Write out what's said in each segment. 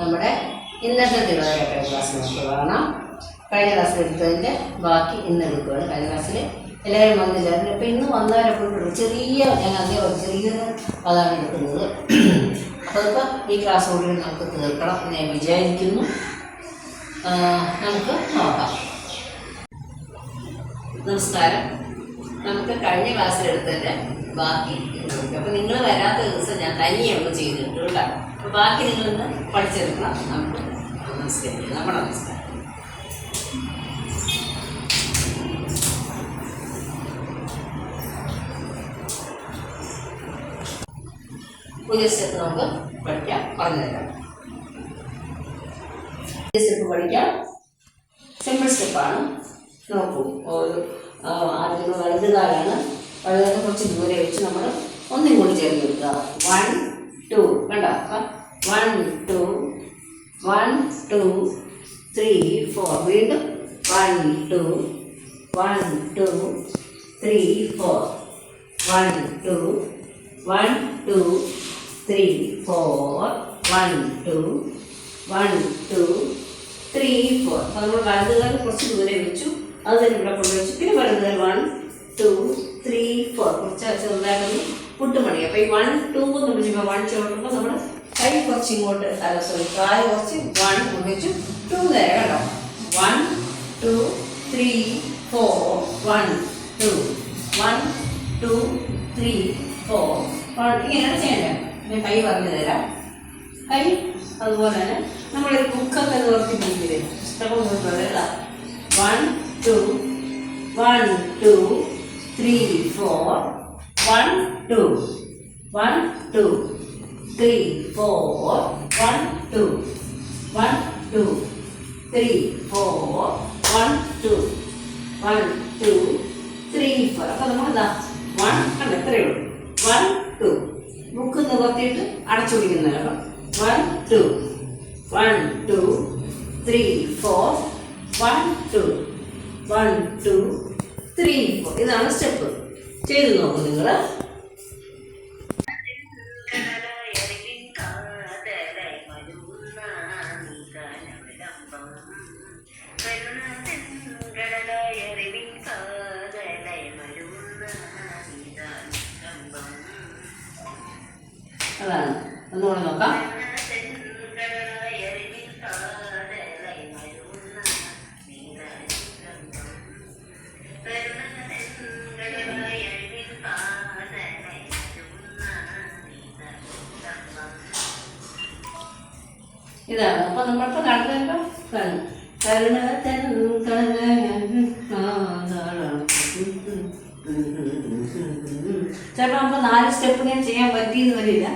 നമ്മുടെ ഇന്നത്തെ തിരുവാതിര ക്ലാസ് നമുക്ക് കാണാം. കഴിഞ്ഞ ക്ലാസ്സിൽ എടുത്തതിന്റെ ബാക്കി ഇന്ന് എടുക്കുകയാണ് കഴിഞ്ഞ ക്ലാസ്സിൽ എല്ലാവരും വന്നില്ലായിരുന്നു. ഇപ്പം ഇന്ന് വന്നവരെപ്പോഴും ഒരു ചെറിയ ഞാൻ ഒരു ചെറിയൊരു അതാണ് എടുക്കുന്നത്. അപ്പോൾ ഇപ്പോൾ ഈ ക്ലാസ് കൂടി നമുക്ക് തീർക്കണം എന്ന് ഞാൻ വിചാരിക്കുന്നു. നമുക്ക് നോക്കാം. നമസ്കാരം. നമുക്ക് കഴിഞ്ഞ ക്ലാസ്സിൽ എടുത്തിട്ട് ബാക്കി അപ്പൊ നിങ്ങൾ വരാത്ത ദിവസം ഞാൻ തനിയാണ് ചെയ്തിട്ട് കേട്ടോ. അപ്പോൾ ബാക്കി നിങ്ങളിന്ന് പഠിച്ചെടുക്കണം. നമുക്ക് നമസ്കരിക്കാം. നമ്മുടെ നമസ്കാരം. പുതിയ സ്റ്റെപ്പ് നമുക്ക് പഠിക്കാം. പറഞ്ഞു തരാം. പുതിയ സ്റ്റെപ്പ് പഠിക്കാം. സിമ്പിൾ സ്റ്റെപ്പാണ്. നോക്കൂ ഒരു ആദ്യം വലതുകാലാണ് വലതുകാലം കുറച്ച് ദൂരെ വെച്ച് നമ്മൾ ഒന്നും കൂടി ചേർന്ന് കൊടുക്കുക. വൺ ടു കണ്ട? One two one two three four വീണ്ടും one two one two three four one two one two three four one two one two three four അപ്പോൾ നമ്മൾ വലതുകാലം കുറച്ച് ദൂരെ വെച്ചു. അത് തന്നെ ഇവിടെ കൊണ്ടുവച്ചു പിന്നെ പറയുന്നത് വൺ ടു ത്രീ ഫോർ കുറച്ച് ചെറുതായിട്ടൊന്ന് പുട്ടുമണി അപ്പോൾ ഈ വൺ ടു എന്ന് വിളിച്ചപ്പോൾ വൺ ചോട്ടുമ്പോൾ നമ്മൾ കൈ കുറച്ച് ഇങ്ങോട്ട് അല്ല സോറി കായ് കുറച്ച് വൺ കൊണ്ടുവച്ചു ടു നേരെ കണ്ടോ? One two three four one two one two three four one ഇങ്ങനെയാണ് ചെയ്യേണ്ടത്. ഞാൻ കൈ പറഞ്ഞു തരാം. കൈ അതുപോലെ തന്നെ നമ്മളൊരു കുക്കൊക്കെ നിവർത്തിപ്പിക്കില്ലേ പുസ്തകം നോക്കുന്നത് one two one two three four one two one two three four one two one two three four one two one two three four അപ്പോൾ നമ്മൾ എന്താ? വൺ അല്ല എത്രയേ ഉള്ളൂ. വൺ ടു ബുക്ക് നിവർത്തിയിട്ട് അടച്ചു പിടിക്കുന്നത് കേട്ടോ. One two one two three four one two one two three four ഇതാണ് step ചെയ്തു നോക്കൂ നിങ്ങൾ അതാണ്. ഒന്നുകൂടെ നോക്കാം. ഇതാണ്. അപ്പൊ നമ്മളിപ്പോ നടത്തേണ്ട കരുണ തൻ ചിലപ്പോൾ നമുക്ക് നാല് സ്റ്റെപ്പ് ഞാൻ ചെയ്യാൻ പറ്റിയെന്ന് വരില്ല.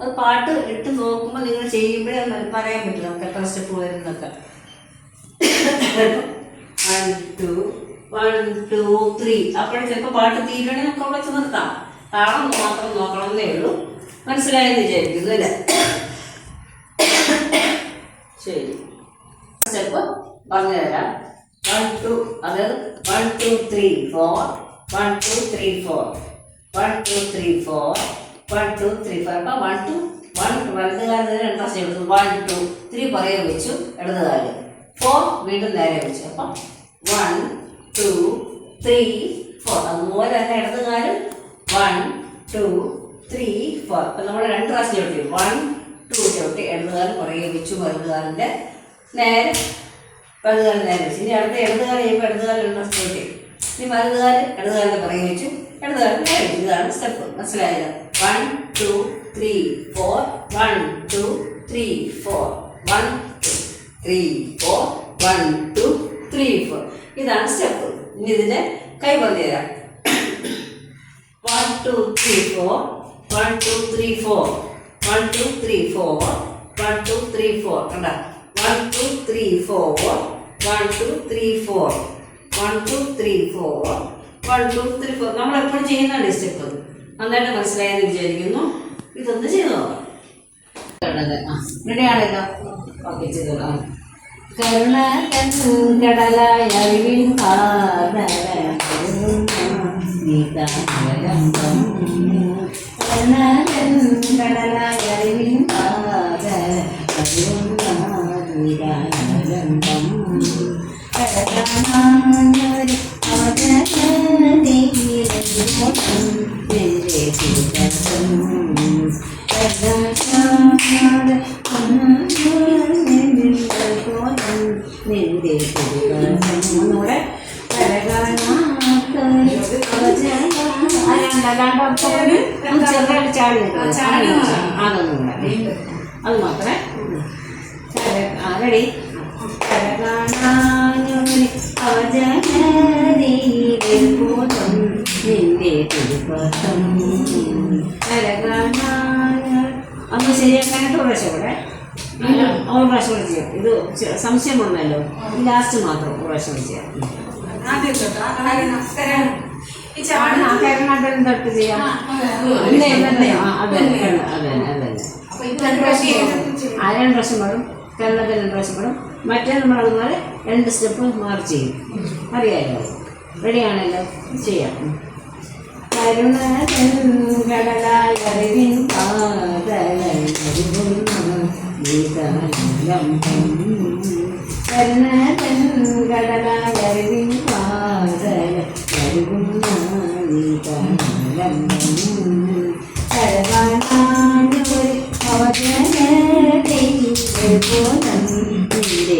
അത് പാട്ട് ഇട്ട് നോക്കുമ്പോൾ നിങ്ങൾ ചെയ്യുമ്പോഴേ പറയാൻ പറ്റില്ല. നമുക്ക് എത്ര step വരുന്നൊക്കെ. One two one two three അപ്പോഴും ചിലപ്പോൾ പാട്ട് തീരുവാണെങ്കിൽ നമുക്ക് അവിടെ നിർത്താം. താളം മാത്രം നോക്കണം എന്നേ ഉള്ളൂ. മനസ്സിലായെന്ന് വിചാരിക്കുന്നു അല്ലേ ശരി സ്റ്റെപ്പ് പറഞ്ഞു വൺ ടു അത് one two three four one two three four one two three four one two three four അപ്പം വൺ ടു വൺ വലതുകാലം രണ്ടാം സ്റ്റെപ്പ് എടുത്തു. വൺ ടു ത്രീ പുറകെ വെച്ചു. ഇടതുകാൽ. ഫോർ വീണ്ടും നേരെ വെച്ചു. അപ്പം വൺ ടു ത്രീ ഫോർ അതുപോലെ തന്നെ ഇടതുകാൽ. വൺ ടു ത്രീ ഫോർ അപ്പം നമ്മൾ രണ്ട് പ്രാവശ്യം ചവിട്ടി വൺ ടു ചവിട്ടി ഇടതുകാലം പുറകെ വെച്ചു. വലതുകാലിന്റെ നേരെ വലതുകാലം നേരെ വെച്ചു ഇനി അടുത്ത ഇടതുകാലം ചെയ്യുമ്പോൾ ഇടതുകാലം സ്റ്റേറ്റ് ഇനി വലതുകാലം ഇടതുകാലിന്റെ പുറകെ വെച്ചു. ഇടതുകാലം നേരെ വെച്ചു. ഇതാണ് സ്റ്റെപ്പ് മനസ്സിലായത് one two three four one two three four one two three four one two three four ഇതാണ് സ്റ്റെപ്പ് ഇനി ഇതിന്റെ കൈ പറഞ്ഞു തരാം. One two three four one two three four one two three four one two three four കണ്ട? One two three four one two three four one two three four one two three four നമ്മൾ എപ്പോഴും ചെയ്യുന്നുണ്ട് step നന്നായിട്ട് മനസ്സിലായെന്ന് വിചാരിക്കുന്നു. ഇതൊന്ന് ചെയ്തു നോക്കാം. റെഡിയാണല്ലോ ഓക്കെ ചെയ്തോളാം കരുണ കടലായ അറിവിൻ അറിവിൻ കടലാണൊരു അവതരീരൊപ്പം നിന്റെ തിരുത്തം കടലാട് നിന്റെ തിരുത്തം ഒന്നുകൂടെ അതൊന്നും അത് മാത്രമേ റെഡി നിന്റെ തിരുപ്പത്തം അന്ന് ശരിയാക്കാനായിട്ട് പ്രാവശ്യം കൂടെ ഒരു പ്രാവശ്യം കൂടെ ചെയ്യാം ഇത് ചെ- സംശയം വന്നല്ലോ ലാസ്റ്റ് മാത്രം ഒരു പ്രാവശ്യം കൂടെ ചെയ്യാം ആ കരുണാടൻ തൊട്ട് ചെയ്യാം. ആ, അതെ അതെ അതെ അതെ ആ പ്രാവശ്യം പാടും കേരളത്തിൽ രണ്ട് പ്രാവശ്യം പാടും മറ്റേ നമ്മൾ അതുപോലെ രണ്ട് സ്റ്റെപ്പ് മാറി ചെയ്യും. അറിയാമല്ലോ റെഡിയാണല്ലോ? ചെയ്യാം. കരുണ കരുണ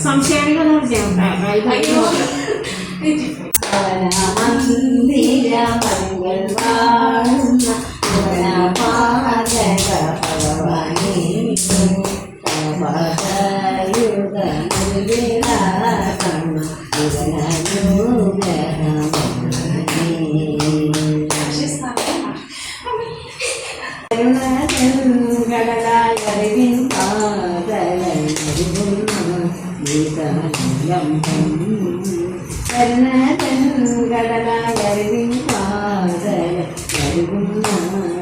സംശയങ്ങളൊന്നും പാതക ഭഗവാനേ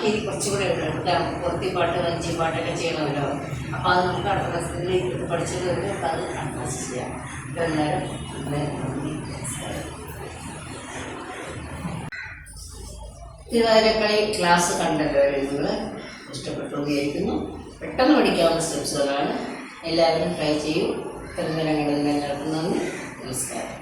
ബാക്കി ഇനി കുറച്ചും കൂടെ ഉണ്ട് എടുക്കാം പുറത്തി പാട്ട് വഞ്ചി പാട്ടൊക്കെ ചെയ്യണമല്ലോ അപ്പോൾ അത് നമുക്ക് അടുത്ത ക്ലാസ്സിൽ പഠിച്ചത് നമുക്ക് അത് ക്ലാസ് ചെയ്യാം. നന്ദി. തിരുവാതിരക്കളി ക്ലാസ് കണ്ടല്ലോ നിങ്ങൾ ഇഷ്ടപ്പെട്ടു വിചാരിക്കുന്നു പെട്ടെന്ന് പഠിക്കാവുന്ന സ്റ്റെപ്സുകളാണ് എല്ലാവരും ട്രൈ ചെയ്യൂ. തിരുവനന്തപുരം നിന്ന് നന്ദി. നമസ്കാരം.